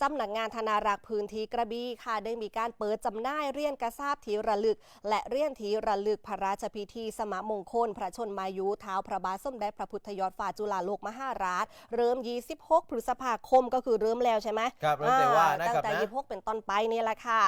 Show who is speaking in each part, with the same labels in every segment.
Speaker 1: สำนักงานธนารักษ์พื้นที่กระบี่ค่ะได้มีการเปิดจำหน่ายเหรียญกระซาบทีระลึก และเหรียญทีระลึกพระราชพิธี สมมงคล พระชนมายุเท้าพระบาทสมเด็จพระพุทธยอดฟ้าจุฬาโลกมหาราช เริ่ม 26 พฤษภาคมก็คือเริ่มแล้วใช่ไหม
Speaker 2: ครับเริ่มแต่ว่านะครับ
Speaker 1: ตั้งแต่
Speaker 2: นะ
Speaker 1: 26 เป็นต้นไปนี่แหละค่ะ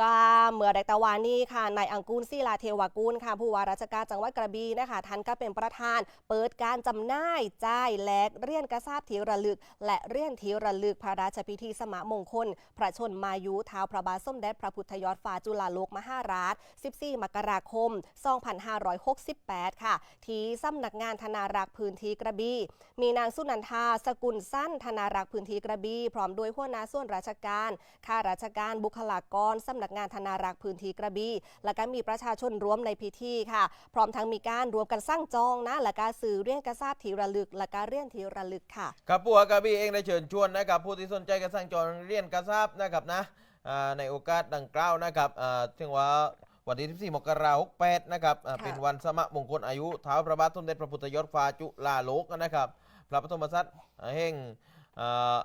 Speaker 1: ก็เมื่อไดตะวานนี้ค่ะนายอังกูลศิลาเทวากูลค่ะผู้ว่าราชการจังหวัดกระบี่นะคะท่านก็เป็นประธาน เปิดการจำหน่ายจ่ายแลกเรียญกระซาบทีระลึก และเรียญทีระลึกพระราชพิธีสมมงคล พระชนมายุเท้าพระบาทสมเด็จพระพุทธยอดฟ้าจุฬาโลกมหาราช 14 มกราคม 2568 ค่ะ ที่สำนักงานธนารักษ์พื้นที่กระบี่มีนางสุนันทาสกุลสั้นธนารักษ์พื้นที่กระบี่พร้อมด้วยหัวหน้าส่วนราชการข้าราชการบุคลากรสำนักงานธนารักษ์พื้นที่กระบี่และก็มีประชาชนร่วมในพิธีค่ะ พร้อมทั้งมีการรวมกันสร้างจองนะและการสื่อเรียนกระซาบทีระลึก และการเรียนทีระลึกค่ะ
Speaker 2: ครับผู้ว่ากระบี่เองได้เชิญชวนนะครับผู้ที่สนใจกระสร้างจรเรียนกระซาบนะครับนะอ่าในโอกาสดังกล่าวนะครับอ่าถึงว่าวันที่14มกราคม68นะครับอ่า
Speaker 1: ค่ะ
Speaker 2: เป็นวันสมะมงคลอายุเท้าพระบาทสมเด็จพระพุทธยศฟ้าจุฬาโลกนะครับ พระปฐมสัตว์แห่งอ่า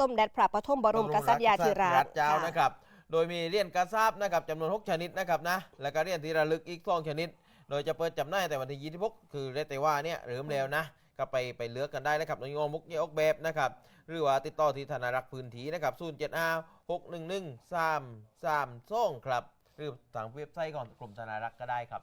Speaker 1: สมเด็จพระปฐมบรมกษัตริยาธิราช
Speaker 2: เจ้า
Speaker 1: ค่ะ
Speaker 2: นะครับ โดยมีเหรียญกระซาบนะครับจำนวน 6 ชนิดนะครับนะแล้วก็เหรียญที่ระลึกอีก2ชนิด โดยจะเปิดจำหน่ายแต่วันที่26คือเรตว่าเนี่ยเริ่มแล้วนะก็ไปไปเลือกกันได้นะครับในงอมุกเยออกแบบนะครับหรือว่าติดต่อที่ธนารักษ์พื้นที่นะครับ0 7 5 6 1 1 3 3 2ครับหรือทางเว็บไซต์ของกรมธนารักษ์ก็ได้ครับ